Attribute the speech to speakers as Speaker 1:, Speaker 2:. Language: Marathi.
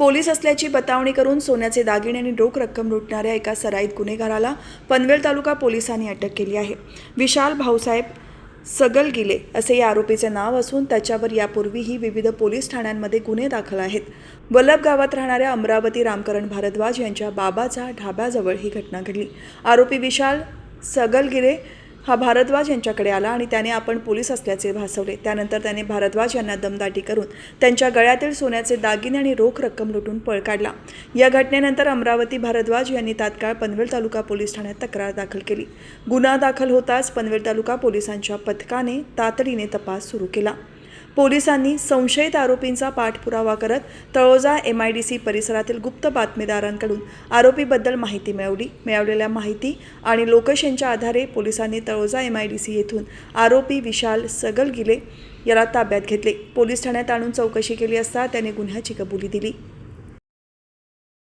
Speaker 1: पोलीस असल्याची बतावणी करून सोन्याचे दागिने आणि रोख रक्कम लुटणाऱ्या एका सराईत गुन्हेगाराला पनवेल तालुका पोलिसांनी अटक केली आहे. विशाल भाऊसाहेब सगलगिले असे या आरोपीचे नाव असून त्याच्यावर यापूर्वीही विविध पोलीस ठाण्यांमध्ये गुन्हे दाखल आहेत. वल्लभ गावात राहणाऱ्या अमरावती रामकरण भारद्वाज यांच्या बाबाचा ढाब्याजवळ ही घटना घडली. आरोपी विशाल सगलगिरे हा भारद्वाज यांच्याकडे आला आणि त्याने आपण पोलीस असल्याचे भासवले. त्यानंतर त्याने भारद्वाज यांना दमदाटी करून त्यांच्या गळ्यातील सोन्याचे दागिने आणि रोख रक्कम लुटून पळ काढला. या घटनेनंतर अमरावती भारद्वाज यांनी तात्काळ पनवेल तालुका पोलीस ठाण्यात तक्रार दाखल केली. गुन्हा दाखल होताच पनवेल तालुका पोलिसांच्या पथकाने तातडीने तपास सुरू केला. पोलिसांनी संशयित आरोपींचा पाठपुरावा करत Taloja M I D C परिसरातील गुप्त बातमीदारांकडून आरोपीबद्दल माहिती मिळवली. मिळवलेल्या माहिती आणि लोकेशनच्या आधारे पोलिसांनी Taloja M I D C येथून आरोपी विशाल सगलगिले याला ताब्यात घेतले. पोलीस ठाण्यात आणून चौकशी केली असता त्याने गुन्ह्याची कबुली दिली.